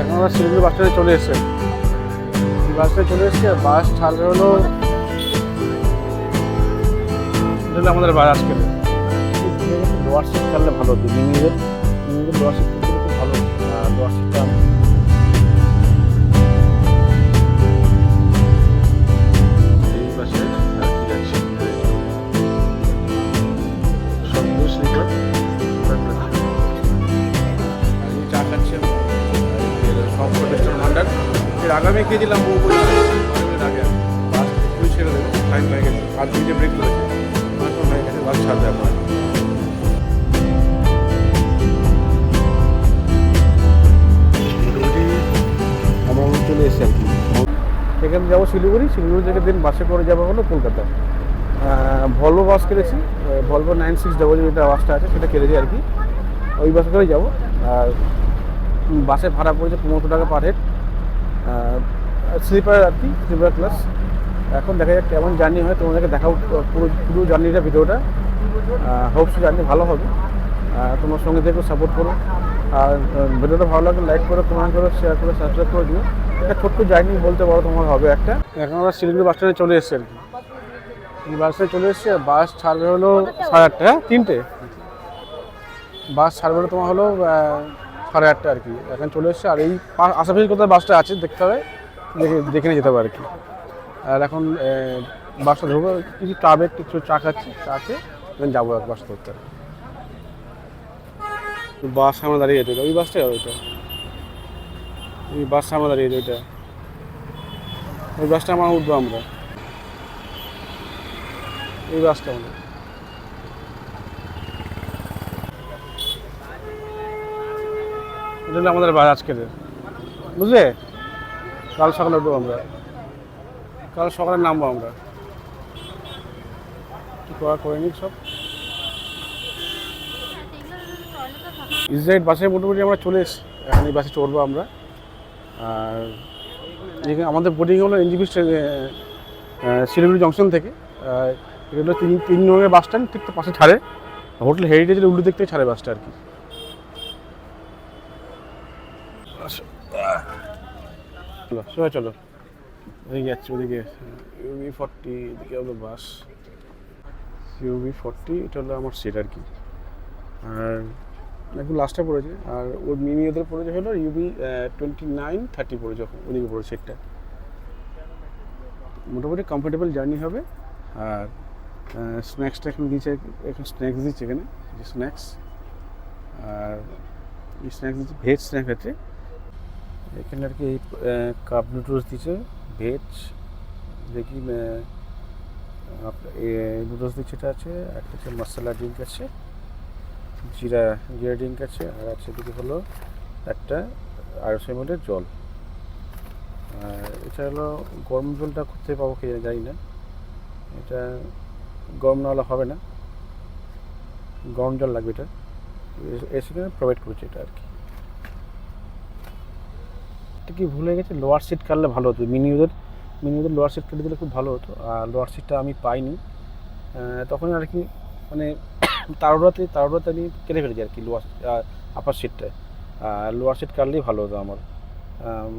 এখন আমরা শিলিগুড়ি বাস স্ট্যান্ডে চলে এসেছে। বাস চলে এসেছি, আর বাস ছাড়বে হলো আমাদের বাস আজকে। লোয়ার সিট ছাড়লে ভালো হতো। মিনিদের মিনিদের লোয়ার সিট খুব ভালো লোয়ার সিটটা খেয়েছিলাম বউ বলে? আগে বাস তুই ছেড়ে দেবে। টাইম হয়ে গেছে। আর দুইটে ব্রেক করেছে পাঁচ হয়ে গেছে চলে এসেছি আর কি। এখানে যাব শিলিগুড়ি। শিলিগুড়ি থেকে দিন বাসে করে যাব হলো কলকাতা ভলভো বাস কেটেছি। ভলভো নাইন সিক্স ডবল যেটা বাসটা আছে সেটা কেটেছি আর কি। ওই বাসে করে যাব। আর বাসে ভাড়া পড়েছে পনেরোশো টাকা পার হেড স্লিপার আর কি স্লিপার ক্লাস এখন দেখা যাক কেমন জার্নি হয় তোমাদেরকে দেখাও পুরো পুরো জার্নিটা ভিডিওটা হোপস জার্নি ভালো হবে। তোমার সঙ্গে দেখো সাপোর্ট করো। আর ভিডিওটা ভালো লাগলে লাইক করো কমেন্ট করো শেয়ার করো সাবস্ক্রাইব করে দিও। একটা ছোট্ট জার্নি বলতে পারো তোমার হবে একটা। এখন আমরা শিলিগুড়ি বাস স্ট্যান্ডে চলে এসেছি আর কি। এই বাস স্ট্যান্ডে চলে এসেছি আর বাস ছাড়বে হলো সাড়ে আটটা হ্যাঁ? তিনটে। বাস ছাড়বে হলো তোমার হলো সাড়ে আটটা আর কি। এখন চলে এসেছে, আর এই আশাপাশি কোথায় বাসটা আছে দেখতে হবে, দেখে দেখে নিয়ে যেতে হবে আর কি। আর এখন বাসটা ধরবো, কিছু টাবে কিছু চা খাচ্ছি, চা খেয়ে যাব এক বাস ধরতে। বাস সামনে দাঁড়িয়ে আছে ওই বাসটা ওইটা ওই বাস সামনে দাঁড়িয়ে আছে ওইটা ওই বাসটা আমার উঠবো আমরা। এই বাসটা আমাদের এটা হলো আমাদের আজকের বুঝলে? কাল সকালে উঠবো আমরা। কাল সকালে নামবো আমরা। কি করা, করে নিক সব। ইসরাইট বাসে মোটামুটি আমরা চলে এসেছি। এখন এই বাসে চড়বো আমরা। আর এখানে আমাদের বোটিং হলো এনজিপি শিলিগুড়ি জংশন থেকে। হলো তিন তিন নম্বরের বাস স্ট্যান্ড ঠিক তো পাশে ছাড়ে। হোটেল হেরিটেজের উল্টো দিক থেকে ছাড়ে বাসটা আর কি। চলো সবাই চলো। ওদিকে যাচ্ছি, ওদিকে। ইউবি ফর্টি এদিকে হলো বাস ইউবি ফর্টি এটা হলো আমার সিট আর কি। আর একটু লাস্টে পড়েছে। আর ওর মিনি ওদের পড়েছে হলো ইউবি টোয়েন্টি নাইন থার্টি পড়েছে ওদিকে পড়েছে সিটটা মোটামুটি কমফোর্টেবল জার্নি হবে। আর স্ন্যাক্সটা এখন দিয়েছে, এখন স্ন্যাক্স দিচ্ছে এখানে স্ন্যাক্স আর স্ন্যাক্স দিচ্ছে ভেজ স্ন্যাক্স আছে। এখানে আর কি এই কাপ নুডলস দিচ্ছে ভেজ দেখি নুডলস দিচ্ছে, এটা আছে, একটা হচ্ছে মশলা ড্রিঙ্ক আছে, জিরা জিরা ড্রিঙ্ক আছে, আর আছে দিকে হলো একটা আড়াইশো এমএলের জল। আর এটা হলো গরম জলটা কোথায় পাবো কে জানি না, এটা গরম না হলে হবে না, গরম জল লাগবে এটা, এ- সেখানে প্রোভাইড করেছে এটা আর কি। এটা কি ভুলে গেছে? লোয়ার সিট কাটলে ভালো হতো। মিনিওদের মিনিওদের লোয়ার সিট কেটে দিলে খুব ভালো হতো। আর লোয়ার সিটটা আমি পাইনি। তখন আর কি মানে তাড়াহুড়াতে তাড়াহুড়াতে আমি কেটে ফেলেছি আর কি লোয়ার আপার সিটটা লোয়ার সিট কাটলেই ভালো হতো আমার।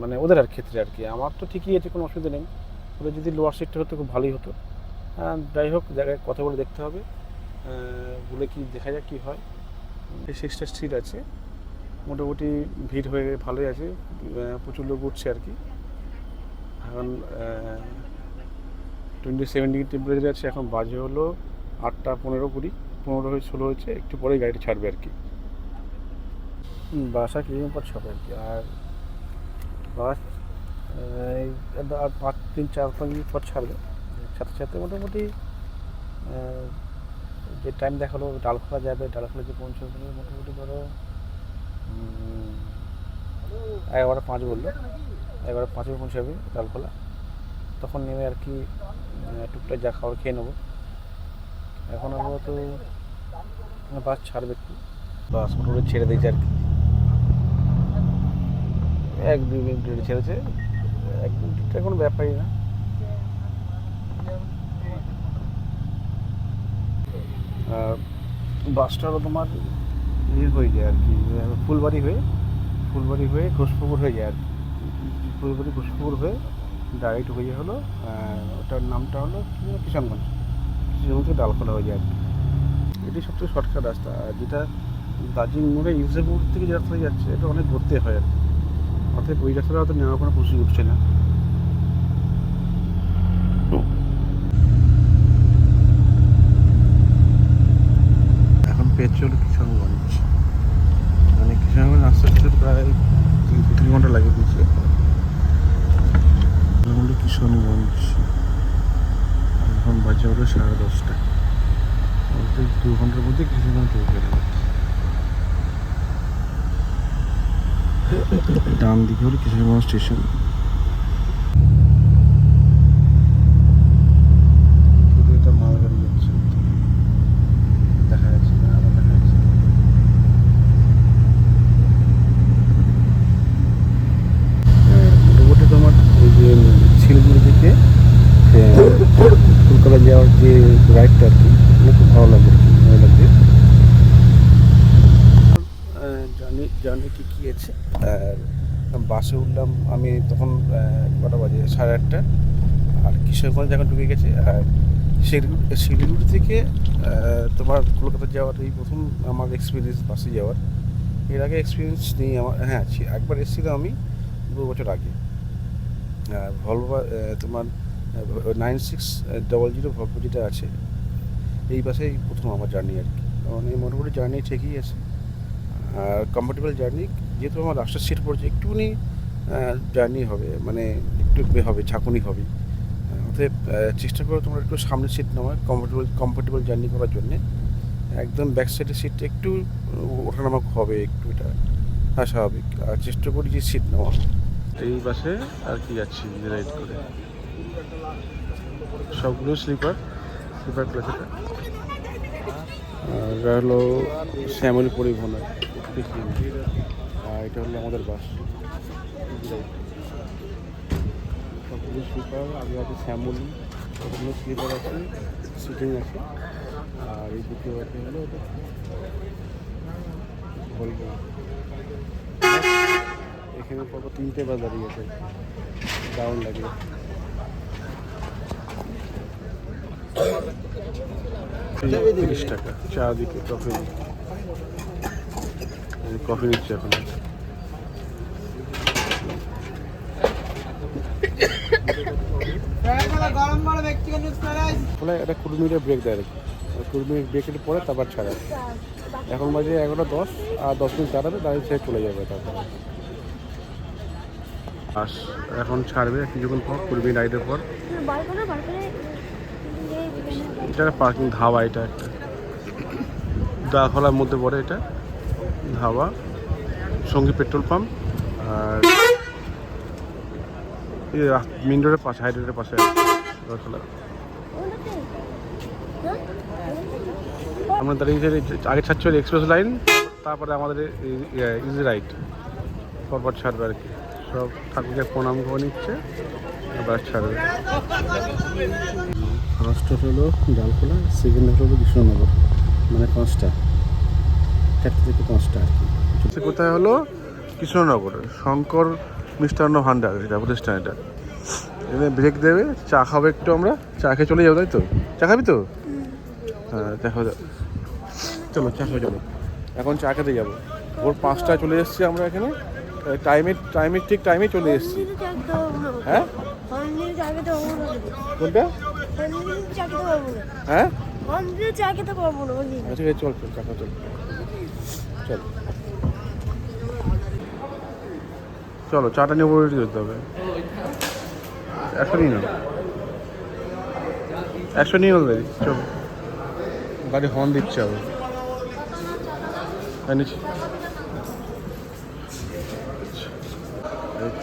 মানে ওদের আর ক্ষেত্রে আর কি। আমার তো ঠিকই আছে, কোনো অসুবিধা নেই। ওদের যদি লোয়ার সিটটা হতো, খুব ভালোই হতো। যাই হোক, জায়গায় কথা বলে দেখতে হবে। বলে কি দেখা যাক কী হয়। সিক্সটা সিট আছে। মোটামুটি ভিড় হয়ে ভালোই আছে প্রচুর লোক উঠছে আর কি। এখন টোয়েন্টি সেভেন ডিগ্রি টেম্পারেচার আছে, এখন বাজে হলো আটটা পনেরো কুড়ি, পনেরো হয়ে ষোলো হয়েছে, একটু পরেই গাড়িটা ছাড়বে আর কি। বাসা কিছুদিন পর ছাড়বে আর কি, আর বাস আর পাঁচ, তিন, চার, পাঁচ মিনিট পর ছাড়বে। সাথে সাথে মোটামুটি যে টাইম দেখাল, ডালখোলা যাবে, ডালখোলা যে পৌঁছবে, মোটামুটি ধরো এগারোটা পাঁচ বলল। এগারো পাঁচে পৌঁছাবে ডালখোলা তখন নেমে আর কি টুকটাক যা খাবার খেয়ে নেব। এখন আপাতত বাস ছাড়বে একটু। বাস মোটামুটি ছেড়ে দিয়েছে আর কি। এক দুই মিনিট লেটে ছেড়েছে। এক মিনিটটা কোনো ব্যাপারই না। বাসটা হলো তোমার ইয়ে হয়ে যায় আর কি ফুলবাড়ি হয়ে ফুলবাড়ি হয়ে ঘোষপুকুর হয়ে যায় আর কি। ফুলবাড়ি ঘোষপুকুর হয়ে ডাইরেক্ট হয়ে হলো ওটার নামটা হলো? কিষানগঞ্জ কিষানগঞ্জ। থেকে ডালখোলা হয়ে যায় আর কি। এটি সবথেকে শর্টকাট রাস্তা, আর যেটা দার্জিলিং মোড়ে ইউসেপুর থেকে যে রাস্তা যাচ্ছে, এটা অনেক ঘুরতে হয় আর কি। অর্থাৎ ওই রাস্তাটা হয়তো নেওয়ার কোনো প্রশ্ন উঠছে না। এখন পেট্রোল কিষানগঞ্জ মানে কিষানগঞ্জ আস্তে আস্তে প্রায় তিন তিন ঘণ্টা লাগে দিচ্ছে হলো কিষানগঞ্জ এখন বাজে হলো সাড়ে দশটা। বলতে দু ঘণ্টার মধ্যে কিষানগঞ্জ ঢুকে গেলাম ডান দিকে হলো কিষানগঞ্জ স্টেশন শুধু এটা মালগাড়ি যাচ্ছে দেখা যাচ্ছে না আবার দেখা যাচ্ছে হ্যাঁ, মোটামুটি তোমার ওই যে শিলিগুড়ি থেকে আহ, কলকাতা যাওয়ার যে রাইডটা আর কি খুব ভালো লাগবে আর জানি জানি কি কী আছে। আর বাসে উঠলাম, আমি তখন কটা বাজে? সাড়ে আটটা। আর কিশোরগঞ্জ এখন ঢুকে গেছে, আর শিলিগুড়ি শিলিগুড়ি থেকে তোমার কলকাতা যাওয়ার এই প্রথম আমার এক্সপিরিয়েন্স বাসে যাওয়ার। এর আগে এক্সপিরিয়েন্স নেই আমার হ্যাঁ একবার এসেছিলাম আমি দু বছর আগে। ভলভো তোমার nine six double zero Volvo যেটা আছে। এই বাসেই প্রথম আমার জার্নি আর কি। কারণ এই মোটামুটি জার্নি ঠিকই আছে। আর কমফোর্টেবল জার্নি যেহেতু আমার রাস্তার সিট পড়ছে, একটুখানি জার্নি হবে মানে একটু হবে, ঝাঁকুনি হবে। অতএব চেষ্টা করো তোমরা একটু সামনের সিট নেওয়ার কমফোর্টেবল কমফোর্টেবল জার্নি করার জন্যে। একদম ব্যাক সাইডের সিটটা একটু ওঠানামা হবে একটু, এটা হ্যাঁ স্বাভাবিক আর চেষ্টা করি যে সিট নেওয়া এই বাসে আর কি যাচ্ছি রাইড করে। সবগুলো স্লিপার স্লিপার ক্লাস এটা আর হলো শ্যামলী পরিবহন আর এটা হলো আমাদের বাস। সবগুলো স্লিপার, আগে আছে শ্যামলী, সবগুলো স্লিপার আছে সিটিং আছে। আর এই দুটো আছে হলো এখানে পর তিনটে দাঁড়িয়ে আছে। দারুণ লাগে। তিরিশ টাকা চা দিকে কফি কফি নিচ্ছে এখন। এটা কুড়ি মিনিটের ব্রেক দেয় আর কি কুড়ি মিনিট ব্রেকের পরে তারপর ছাড়ে এখন বাজে এগারোটা দশ, আর দশ মিনিট দাঁড়াবে, দাঁড়িয়ে ছেড়ে চলে যাবে তারপর। আস এখন ছাড়বে কিছুক্ষণ পর কুড়ি মিনিট রাইডের পর। এটা পার্কিং ধাবা এটা একটা। দাখলার মধ্যে পড়ে এটা। ধাবা। সঙ্গী পেট্রোল পাম্প। আর মেন রোডের পাশে হাই রোডের পাশে আমরা দাঁড়িয়ে আগে ছাড়ছি এক্সপ্রেস লাইন তারপরে আমাদের ইজি রাইড পরপর ছাড়বে আর কি। সব ঠাকুরকে প্রণাম করে নিচ্ছে, এবার ছাড়বে। ফার্স্ট হলো ডালখোলা সেকেন্ড হলো কৃষ্ণনগর মানে পাঁচটা। চারটে থেকে পাঁচটা আর কি। সে কোথায় হলো? কৃষ্ণনগর। শঙ্কর মিষ্টান্ন ভাণ্ডার এটা প্রতিষ্ঠান এটা। এখানে ব্রেক দেবে চা খাব একটু আমরা। চা খেয়ে চলে যাব তাই তো? চা খাবি তো? হ্যাঁ চা খাওয়া যাবে চলো চা খাওয়া যাব এখন চা খেতে যাব। ভোর পাঁচটায় চলে এসেছি আমরা এখানে। টাইমে টাইমে ঠিক টাইমে চলে এসেছি। হ্যাঁ? কোনটা? হ্যাঁ? আচ্ছা, ঠিক আছে চল চল। চল। চাটা নিয়ে বলে যেতে হবে। একশো নিয়ে নাও। একশো নিয়ে নেবে চলো। গাড়ি হর্ন দিচ্ছে আবার। হ্যাঁ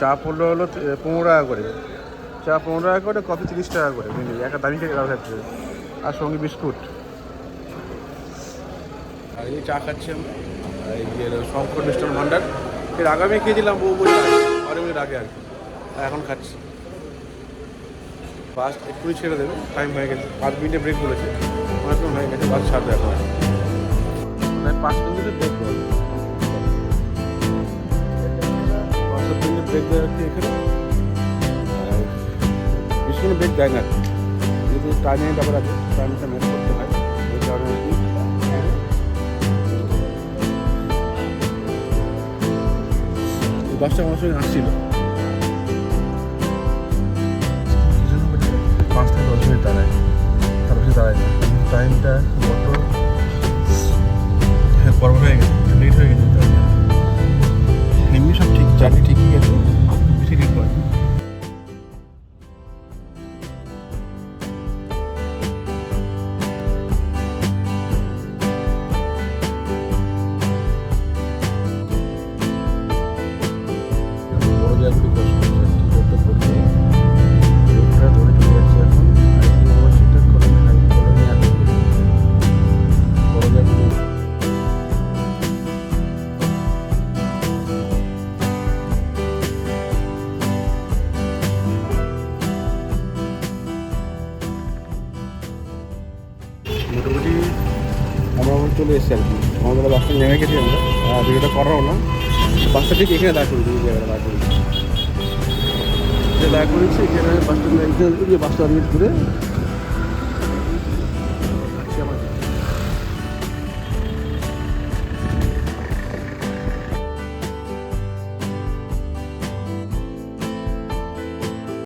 চা পড়ল হলো পনেরো টাকা করে। চা পনেরো টাকা করে কফি তিরিশ টাকা করে বুঝলি? একটা দামি খেয়ে খাওয়া খাচ্ছে আর সঙ্গে বিস্কুট। আর এই চা খাচ্ছি আমরা এই যে শঙ্কর মিষ্টান ভাণ্ডার এর আগে আমি খেয়েছিলাম বউ বই অনেক মিনিট আগে আর কি। এখন খাচ্ছি। বাস একটুই ছেড়ে দেবে টাইম হয়ে গেছে। পাঁচ মিনিটে ব্রেক বলেছে। অনেকক্ষণ হয়ে গেছে বাস ছাড়বে এখন মানে পাঁচ মিনিটে ব্রেক বলবে ব্রেক দেওয়া এখানে? কোনো ব্রেক দেয় না। যেহেতু টাইমের ব্যাপার আছে টাইমটা ম্যাচ করতে হয়, ওই কারণে আর কি। বাসটা আমার সঙ্গে আসছিল। পাঁচ থেকে দশ মিনিট দাঁড়ায়। তার বেশি দাঁড়ায় না। টাইমটা বড্ড বড় হয়ে গেছে লেট হয়ে গেছে। ভিডিওটা করাও না। বাসটা ঠিক এখানে দাঁড় করেছি এই জায়গাটা দাঁড় করেছি দাঁড় করেছি এখানে বাসটা এখানে বাসটা অনেক দূরে